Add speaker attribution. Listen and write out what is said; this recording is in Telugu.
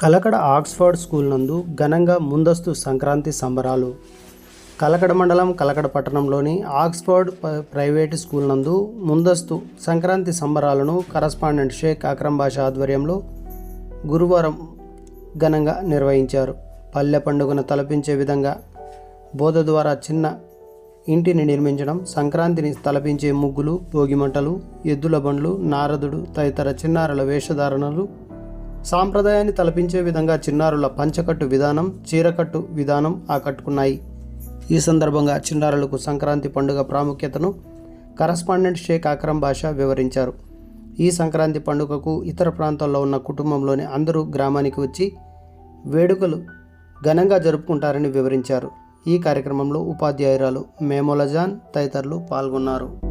Speaker 1: కలకడ ఆక్స్ఫర్డ్ స్కూల్ నందు ఘనంగా ముందస్తు సంక్రాంతి సంబరాలు. కలకడ మండలం కలకడ పట్టణంలోని ఆక్స్ఫర్డ్ ప్రైవేట్ ప్రైవేటు స్కూల్ నందు ముందస్తు సంక్రాంతి సంబరాలను కరస్పాండెంట్ షేక్ అక్రమ్ బాషా ఆధ్వర్యంలో గురువారం ఘనంగా నిర్వహించారు. పల్లె పండుగను తలపించే విధంగా బోధ ద్వారా చిన్న ఇంటిని నిర్మించడం సంక్రాంతిని తలపించే ముగ్గులు భోగిమంటలు ఎద్దుల బండ్లు నారదుడు తదితర చిన్నారుల వేషధారణలు సాంప్రదాయాన్ని తలపించే విధంగా చిన్నారుల పంచకట్టు విధానం చీరకట్టు విధానం ఆకట్టుకున్నాయి. ఈ సందర్భంగా చిన్నారులకు సంక్రాంతి పండుగ ప్రాముఖ్యతను కరస్పాండెంట్ షేక్ అక్రమ్ బాషా వివరించారు. ఈ సంక్రాంతి పండుగకు ఇతర ప్రాంతాల్లో ఉన్న కుటుంబంలోని అందరూ గ్రామానికి వచ్చి వేడుకలు ఘనంగా జరుపుకుంటారని వివరించారు. ఈ కార్యక్రమంలో ఉపాధ్యాయురాలు మేమోలజాన్ తదితరులు పాల్గొన్నారు.